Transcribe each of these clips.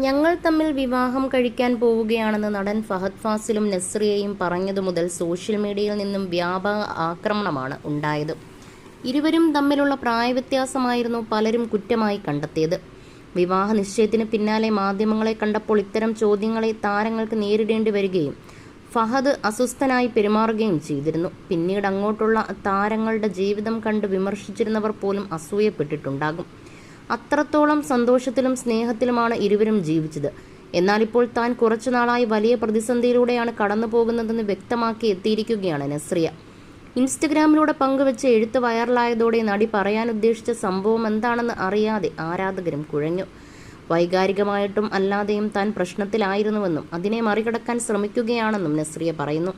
ഞങ്ങൾ തമ്മിൽ വിവാഹം കഴിക്കാൻ പോവുകയാണെന്ന് നടൻ ഫഹദ് ഫാസിലും നസ്രിയയും പറഞ്ഞതു മുതൽ സോഷ്യൽ മീഡിയയിൽ നിന്നും വ്യാപക ആക്രമണമാണ് ഉണ്ടായത്. ഇരുവരും തമ്മിലുള്ള പ്രായവ്യത്യാസമായിരുന്നു പലരും കുറ്റമായി കണ്ടെത്തിയത്. വിവാഹ നിശ്ചയത്തിന് പിന്നാലെ മാധ്യമങ്ങളെ കണ്ടപ്പോൾ ഇത്തരം ചോദ്യങ്ങളെ താരങ്ങൾക്ക് നേരിടേണ്ടി വരികയും ഫഹദ് അസ്വസ്ഥനായി പെരുമാറുകയും ചെയ്തിരുന്നു. പിന്നീട് അങ്ങോട്ടുള്ള താരങ്ങളുടെ ജീവിതം കണ്ട് വിമർശിച്ചിരുന്നവർ പോലും അസൂയപ്പെട്ടിട്ടുണ്ടാകും. അത്രത്തോളം സന്തോഷത്തിലും സ്നേഹത്തിലുമാണ് ഇരുവരും ജീവിച്ചത്. എന്നാൽ ഇപ്പോൾ താൻ കുറച്ചുനാളായി വലിയ പ്രതിസന്ധിയിലൂടെയാണ് കടന്നു പോകുന്നതെന്ന് വ്യക്തമാക്കി എത്തിയിരിക്കുകയാണ് നസ്രിയ. ഇൻസ്റ്റഗ്രാമിലൂടെ പങ്കുവെച്ച് എഴുത്ത് വൈറലായതോടെ നടി പറയാൻ ഉദ്ദേശിച്ച സംഭവം എന്താണെന്ന് അറിയാതെ ആരാധകരും കുഴഞ്ഞു. വൈകാരികമായിട്ടും അല്ലാതെയും താൻ പ്രശ്നത്തിലായിരുന്നുവെന്നും അതിനെ മറികടക്കാൻ ശ്രമിക്കുകയാണെന്നും നസ്രിയ പറയുന്നു.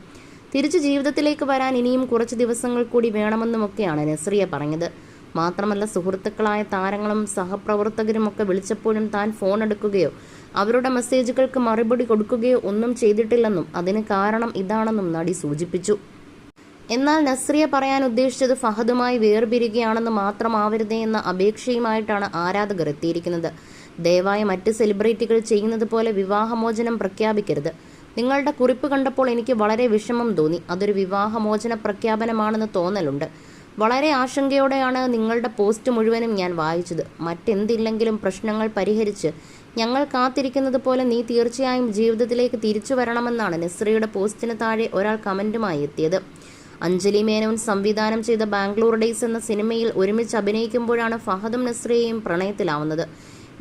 തിരിച്ചു ജീവിതത്തിലേക്ക് വരാൻ ഇനിയും കുറച്ച് ദിവസങ്ങൾ കൂടി വേണമെന്നുമൊക്കെയാണ് നസ്രിയ പറഞ്ഞത്. മാത്രമല്ല സുഹൃത്തുക്കളായ താരങ്ങളും സഹപ്രവർത്തകരും ഒക്കെ വിളിച്ചപ്പോഴും താൻ ഫോൺ എടുക്കുകയോ അവരുടെ മെസ്സേജുകൾക്ക് മറുപടി കൊടുക്കുകയോ ഒന്നും ചെയ്തിട്ടില്ലെന്നും അതിന് കാരണം ഇതാണെന്നും നടി സൂചിപ്പിച്ചു. എന്നാൽ നസ്രിയ പറയാൻ ഉദ്ദേശിച്ചത് ഫഹദുമായി വേർപിരികയാണെന്ന് മാത്രമാവരുതേ എന്ന അപേക്ഷയുമായിട്ടാണ് ആരാധകർ എത്തിയിരിക്കുന്നത്. ദയവായി മറ്റ് സെലിബ്രിറ്റികൾ ചെയ്യുന്നത് പോലെ വിവാഹമോചനം പ്രഖ്യാപിക്കരുത്. നിങ്ങളുടെ കുറിപ്പ് കണ്ടപ്പോൾ എനിക്ക് വളരെ വിഷമം തോന്നി. അതൊരു വിവാഹമോചന പ്രഖ്യാപനമാണെന്ന് തോന്നലുണ്ട്. വളരെ ആശങ്കയോടെയാണ് നിങ്ങളുടെ പോസ്റ്റ് മുഴുവനും ഞാൻ വായിച്ചത്. മറ്റെന്തില്ലെങ്കിലും പ്രശ്നങ്ങൾ പരിഹരിച്ച് ഞങ്ങൾ കാത്തിരിക്കുന്നത് പോലെ നീ തീർച്ചയായും ജീവിതത്തിലേക്ക് തിരിച്ചു വരണമെന്നാണ് നിസ്രയുടെ പോസ്റ്റിന് താഴെ ഒരാൾ കമന്റുമായി എത്തിയത്. അഞ്ജലി മേനോൻ സംവിധാനം ചെയ്ത ബാംഗ്ലൂർ ഡേയ്സ് എന്ന സിനിമയിൽ ഒരുമിച്ച് അഭിനയിക്കുമ്പോഴാണ് ഫഹദും നസ്രിയയും പ്രണയത്തിലാവുന്നത്.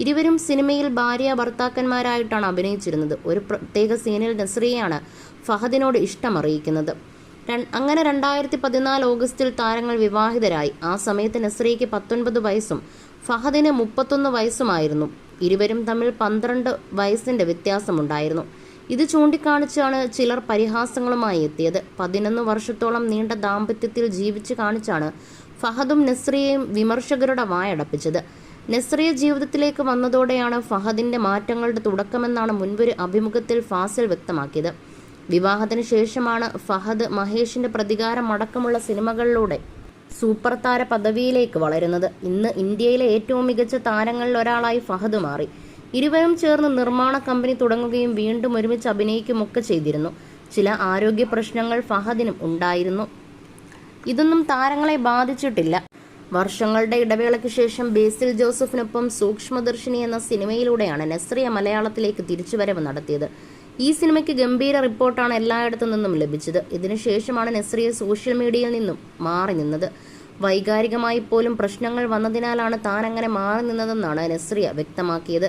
ഇരുവരും സിനിമയിൽ ഭാര്യ ഭർത്താക്കന്മാരായിട്ടാണ് അഭിനയിച്ചിരുന്നത്. ഒരു പ്രത്യേക സീനിൽ നസ്രിയയാണ് ഫഹദിനോട് ഇഷ്ടമറിയിക്കുന്നത്. അങ്ങനെ രണ്ടായിരത്തി പതിനാല് ഓഗസ്റ്റിൽ താരങ്ങൾ വിവാഹിതരായി. ആ സമയത്ത് നസ്രിയയ്ക്ക് പത്തൊൻപത് വയസ്സും ഫഹദിന് മുപ്പത്തൊന്ന് വയസ്സുമായിരുന്നു. ഇരുവരും തമ്മിൽ പന്ത്രണ്ട് വയസ്സിന്റെ വ്യത്യാസമുണ്ടായിരുന്നു. ഇത് ചൂണ്ടിക്കാണിച്ചാണ് ചിലർ പരിഹാസങ്ങളുമായി എത്തിയത്. പതിനൊന്ന് വർഷത്തോളം നീണ്ട ദാമ്പത്യത്തിൽ ജീവിച്ചു കാണിച്ചാണ് ഫഹദും നസ്രിയയും വിമർശകരുടെ വായടപ്പിച്ചത്. നസ്രിയ ജീവിതത്തിലേക്ക് വന്നതോടെയാണ് ഫഹദിന്റെ മാറ്റങ്ങളുടെ തുടക്കമെന്നാണ് മുൻപൊരു അഭിമുഖത്തിൽ ഫാസിൽ വ്യക്തമാക്കിയത്. വിവാഹത്തിന് ശേഷമാണ് ഫഹദ് മഹേഷിന്റെ പ്രതികാരം അടക്കമുള്ള സിനിമകളിലൂടെ സൂപ്പർ താര പദവിയിലേക്ക് വളരുന്നത്. ഇന്ന് ഇന്ത്യയിലെ ഏറ്റവും മികച്ച താരങ്ങളിൽ ഒരാളായി ഫഹദ് മാറി. ഇരുവരും ചേർന്ന് നിർമ്മാണ കമ്പനി തുടങ്ങുകയും വീണ്ടും ഒരുമിച്ച് അഭിനയിക്കുമൊക്കെ ചെയ്തിരുന്നു. ചില ആരോഗ്യ പ്രശ്നങ്ങൾ ഫഹദിനും ഉണ്ടായിരുന്നു. ഇതൊന്നും താരങ്ങളെ ബാധിച്ചിട്ടില്ല. വർഷങ്ങളുടെ ഇടവേളയ്ക്ക് ശേഷം ബേസിൽ ജോസഫിനൊപ്പം സൂക്ഷ്മദർശിനി എന്ന സിനിമയിലൂടെയാണ് നസ്രിയ മലയാളത്തിലേക്ക് തിരിച്ചുവരവ് നടത്തിയത്. ഈ സിനിമയ്ക്ക് ഗംഭീര റിപ്പോർട്ടാണ് എല്ലായിടത്തു നിന്നും ലഭിച്ചത്. ഇതിനുശേഷമാണ് നസ്രിയ സോഷ്യൽ മീഡിയയിൽ നിന്നും മാറി നിന്നത്. വൈകാരികമായി പോലും പ്രശ്നങ്ങൾ വന്നതിനാലാണ് താൻ അങ്ങനെ മാറി നിന്നതെന്നാണ് നെസ്രിയ വ്യക്തമാക്കിയത്.